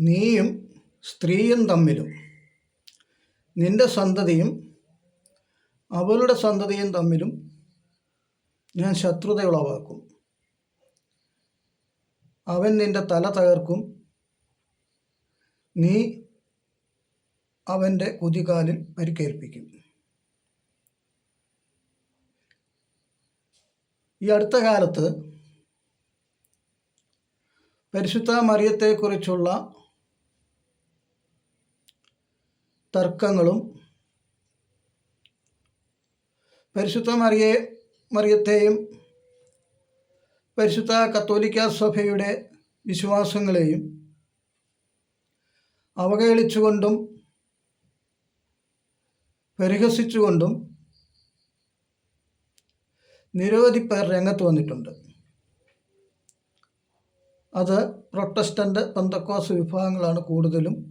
നീയും സ്ത്രീയും തമ്മിലും നിന്റെ സന്തതിയും അവളുടെ സന്തതിയും തമ്മിലും ഞാൻ ശത്രുതയുളവാക്കും. അവൻ നിന്റെ തല തകർക്കും. നീ അവന്റെ കുതികാലിൽ പരിക്കേൽപ്പിക്കും. ഈ അടുത്ത കാലത്ത് പരിശുദ്ധ മറിയത്തെക്കുറിച്ചുള്ള തർക്കങ്ങളും പരിശുദ്ധ മറിയെ മറിയത്തെയും പരിശുദ്ധ കത്തോലിക്ക സഭയുടെ വിശ്വാസങ്ങളെയും അവഹേളിച്ചുകൊണ്ടും പരിഹസിച്ചുകൊണ്ടും നിരവധി പേർ രംഗത്ത് വന്നിട്ടുണ്ട്. അത് പ്രൊട്ടസ്റ്റന്റ് പന്തക്കോസ് വിഭാഗങ്ങളാണ് കൂടുതലും.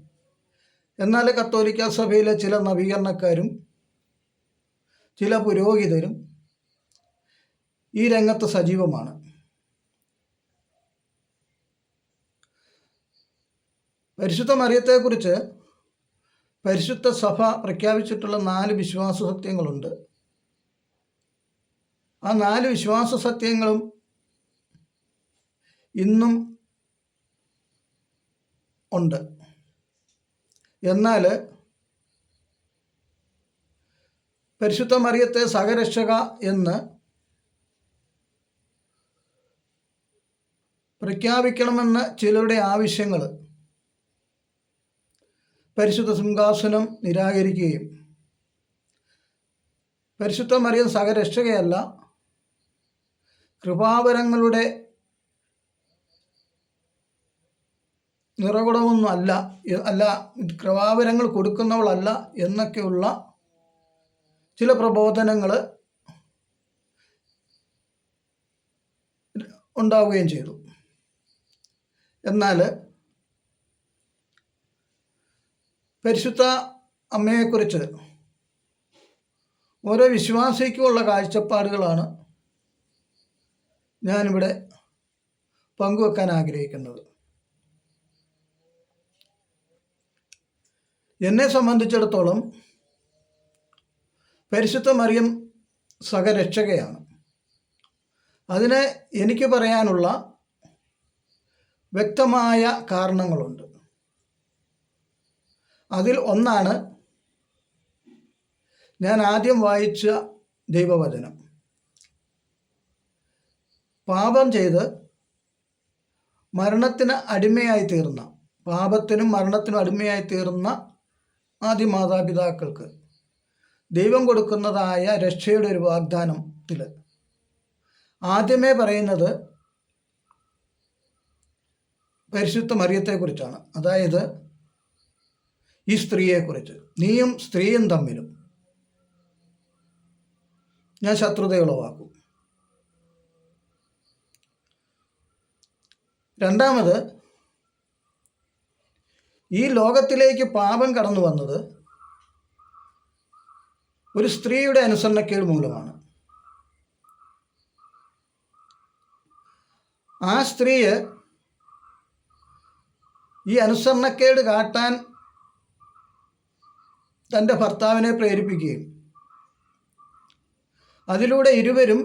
എന്നാൽ കത്തോലിക്ക സഭയിലെ ചില നവീകരണക്കാരും ചില പുരോഹിതരും ഈ രംഗത്ത് സജീവമാണ്. പരിശുദ്ധ മറിയത്തെക്കുറിച്ച് പരിശുദ്ധ സഭ പ്രഖ്യാപിച്ചിട്ടുള്ള നാല് വിശ്വാസ സത്യങ്ങളുണ്ട്. ആ നാല് വിശ്വാസ സത്യങ്ങളും ഇന്നും ഉണ്ട്. എന്നാൽ പരിശുദ്ധ മറിയത്തെ സഹരക്ഷക എന്ന് പ്രഖ്യാപിക്കണമെന്ന് ചിലരുടെ ആവശ്യങ്ങൾ പരിശുദ്ധ സിംഹാസനം നിരാകരിക്കുകയും പരിശുദ്ധ മറിയം സഹരക്ഷകയല്ല കൃപാവരങ്ങളുടെ നിറകുടമൊന്നും അല്ല അല്ല കൃപാവരങ്ങൾ കൊടുക്കുന്നവളല്ല എന്നൊക്കെയുള്ള ചില പ്രബോധനങ്ങൾ ഉണ്ടാവുകയും ചെയ്തു. എന്നാൽ പരിശുദ്ധ അമ്മയെക്കുറിച്ച് ഓരോ വിശ്വാസിക്കുമുള്ള കാഴ്ചപ്പാടുകളാണ് ഞാനിവിടെ പങ്കുവെക്കാൻ ആഗ്രഹിക്കുന്നത്. എന്നെ സംബന്ധിച്ചിടത്തോളം പരിശുദ്ധ മറിയം സഹരക്ഷകയാണ്. അതിന് എനിക്ക് പറയാനുള്ള വ്യക്തമായ കാരണങ്ങളുണ്ട്. അതിൽ ഒന്നാണ് ഞാൻ ആദ്യം വായിച്ച ദൈവവചനം. പാപം ചെയ്ത് മരണത്തിന് അടിമയായി തീർന്ന പാപത്തിനും മരണത്തിനും അടിമയായി തീർന്ന ആദ്യ മാതാപിതാക്കൾക്ക് ദൈവം കൊടുക്കുന്നതായ രക്ഷയുടെ ഒരു വാഗ്ദാനത്തിൽ ആദ്യമേ പറയുന്നത് പരിശുദ്ധ മറിയത്തെക്കുറിച്ചാണ്. അതായത് ഈ സ്ത്രീയെക്കുറിച്ച്. നീയും സ്ത്രീയും തമ്മിലും ഞാൻ ശത്രുതയുളവാക്കും. രണ്ടാമത് ഈ ലോകത്തിലേക്ക് പാപം കടന്നു വന്നത് ഒരു സ്ത്രീയുടെ അനുസരണക്കേട് മൂലമാണ്. ആ സ്ത്രീയെ ഈ അനുസരണക്കേട് കാട്ടാൻ തന്റെ ഭർത്താവിനെ പ്രേരിപ്പിക്കുകയും അതിലൂടെ ഇരുവരും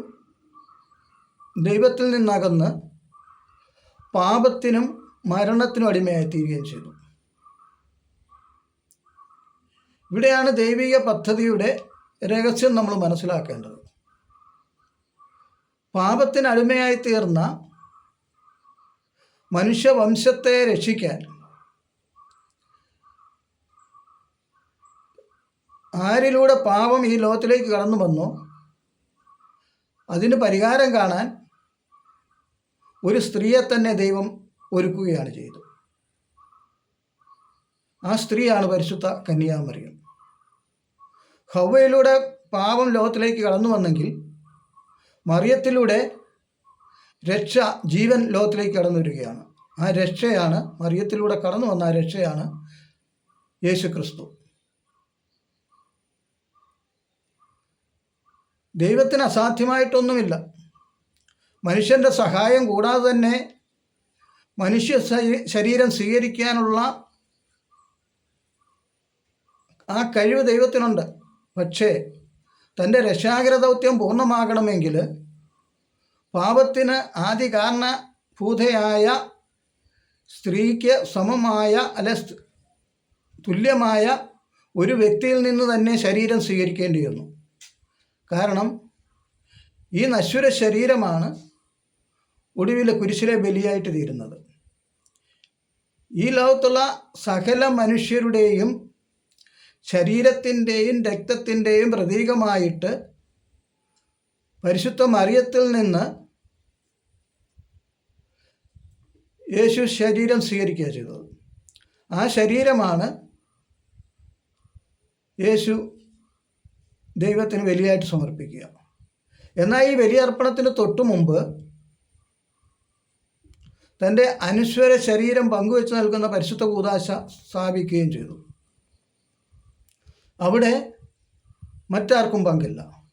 ദൈവത്തിൽ നിന്നകന്ന് പാപത്തിനും മരണത്തിനും അടിമയായിത്തീരുകയും ചെയ്തു. ഇവിടെയാണ് ദൈവിക പദ്ധതിയുടെ രഹസ്യം നമ്മൾ മനസ്സിലാക്കേണ്ടത്. പാപത്തിന് അടിമയായി തീർന്ന മനുഷ്യവംശത്തെ രക്ഷിക്കാൻ ആരിലൂടെ പാപം ഈ ലോകത്തിലേക്ക് കടന്നു വന്നോ അതിന് പരിഹാരം കാണാൻ ഒരു സ്ത്രീയെ തന്നെ ദൈവം ഒരുക്കുകയാണ് ചെയ്തത്. ആ സ്ത്രീയാണ് പരിശുദ്ധ കന്യാമറിയം. ഹവയിലൂടെ പാപം ലോകത്തിലേക്ക് കടന്നു വന്നെങ്കിൽ മറിയത്തിലൂടെ രക്ഷ ജീവൻ ലോകത്തിലേക്ക് കടന്നു വരികയാണ്. ആ രക്ഷയാണ് മറിയത്തിലൂടെ കടന്നു വന്ന ആ രക്ഷയാണ് യേശു ക്രിസ്തു ദൈവത്തിന് അസാധ്യമായിട്ടൊന്നുമില്ല. മനുഷ്യന്റെ സഹായം കൂടാതെ തന്നെ മനുഷ്യ ശരീരം സ്വീകരിക്കാനുള്ള ആ കഴിവ് ദൈവത്തിനുണ്ട്. പക്ഷേ തന്റെ രക്ഷാകര ദൗത്യം പൂർണമാകണമെങ്കിൽ പാപത്തിന് ആദ്യ കാരണഭൂതയായ സ്ത്രീക്ക് സമമായ അല്ലെ തുല്യമായ ഒരു വ്യക്തിയിൽ നിന്ന് തന്നെ ശരീരം സ്വീകരിക്കേണ്ടി വന്നു. കാരണം ഈ നശ്വര ശരീരമാണ് ഒടുവിൽ കുരിശിലെ ബലിയായിട്ട് തീരുന്നത്. ഈ ലോകത്തുള്ള സകല മനുഷ്യരുടെയും ശരീരത്തിന്റെയും രക്തത്തിന്റെയും പ്രതീകമായിട്ട് പരിശുദ്ധ മറിയത്തിൽ നിന്ന് യേശു ശരീരം സ്വീകരിക്കുക ചെയ്തത്. ആ ശരീരമാണ് യേശു ദൈവത്തിന് വലിയായിട്ട് സമർപ്പിക്കുക. എന്നാൽ ഈ ബലിയർപ്പണത്തിന് തൊട്ടു മുമ്പ് തന്റെ അനുശ്വര ശരീരം പങ്കുവെച്ച് നൽകുന്ന പരിശുദ്ധ കൂതാശ സ്ഥാപിക്കുകയും ചെയ്തു. അവിടെ മറ്റാർക്കും പങ്കില്ല.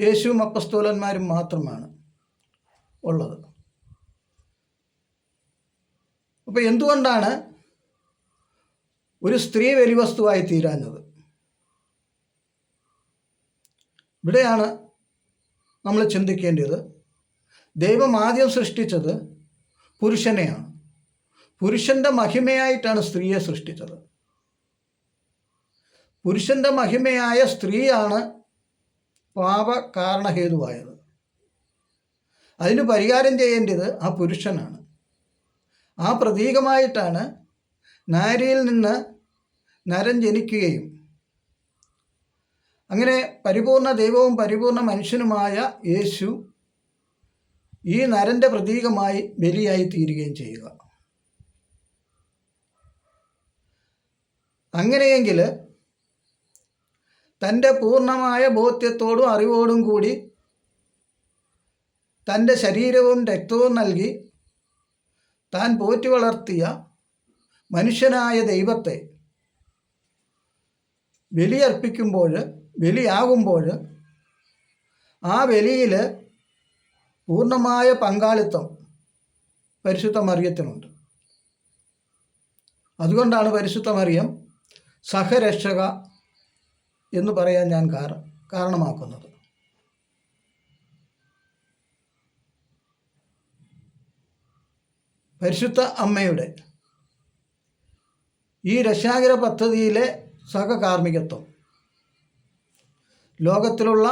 യേശുവും അപ്പസ്തോലന്മാരും മാത്രമാണ് ഉള്ളത്. അപ്പോൾ എന്തുകൊണ്ടാണ് ഒരു സ്ത്രീ വെലിവസ്തുവായി തീരാഞ്ഞത്? ഇവിടെയാണ് നമ്മൾ ചിന്തിക്കേണ്ടത്. ദൈവം ആദ്യം സൃഷ്ടിച്ചത് പുരുഷനെയാണ്. പുരുഷന്റെ മഹിമയായിട്ടാണ് സ്ത്രീയെ സൃഷ്ടിച്ചത്. പുരുഷന്റെ മഹിമയായ സ്ത്രീയാണ് പാപ കാരണഹേതുവായത് അതിന് പരിഹാരം ചെയ്യേണ്ടത് ആ പുരുഷനാണ്. ആ പ്രതീകമായിട്ടാണ് നാരിയിൽ നിന്ന് നരൻ ജനിക്കുകയും അങ്ങനെ പരിപൂർണ ദൈവവും പരിപൂർണ മനുഷ്യനുമായ യേശു ഈ നരന്റെ പ്രതീകമായി ബലിയായി തീരുകയും ചെയ്യുക. അങ്ങനെയെങ്കിൽ തന്റെ പൂർണമായ ബോധ്യത്തോടും അറിവോടും കൂടി തന്റെ ശരീരവും രക്തവും നൽകി താൻ പോറ്റി വളർത്തിയ മനുഷ്യനായ ദൈവത്തെ ബലിയർപ്പിക്കുമ്പോൾ ബലിയാകുമ്പോൾ ആ ബലിയിൽ പൂർണമായ പങ്കാളിത്തം പരിശുദ്ധ മറിയത്തിനുണ്ട്. അതുകൊണ്ടാണ് പരിശുദ്ധ മറിയം സഹരക്ഷക എന്ന് പറയാൻ ഞാൻ കാരണമാക്കുന്നത്. പരിശുദ്ധ അമ്മയുടെ ഈ രക്ഷാകര പദ്ധതിയിലെ സഹകാർമ്മികത്വം ലോകത്തിലുള്ള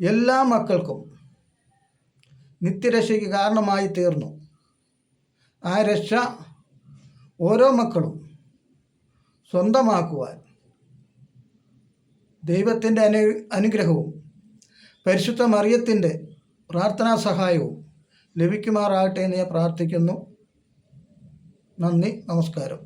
എല്ലാ മക്കൾക്കും നിത്യരക്ഷയ്ക്ക് കാരണമായി തീർന്നു. ആ രക്ഷ ഓരോ മക്കളും സ്വന്തമാക്കുവാൻ ദൈവത്തിന്റെ അനു അനുഗ്രഹവും പരിശുദ്ധ മറിയത്തിന്റെ പ്രാർത്ഥനാ സഹായവും ലഭിക്കുമാറാകട്ടെ എന്ന് ഞാൻ പ്രാർത്ഥിക്കുന്നു. നന്ദി നമസ്കാരം.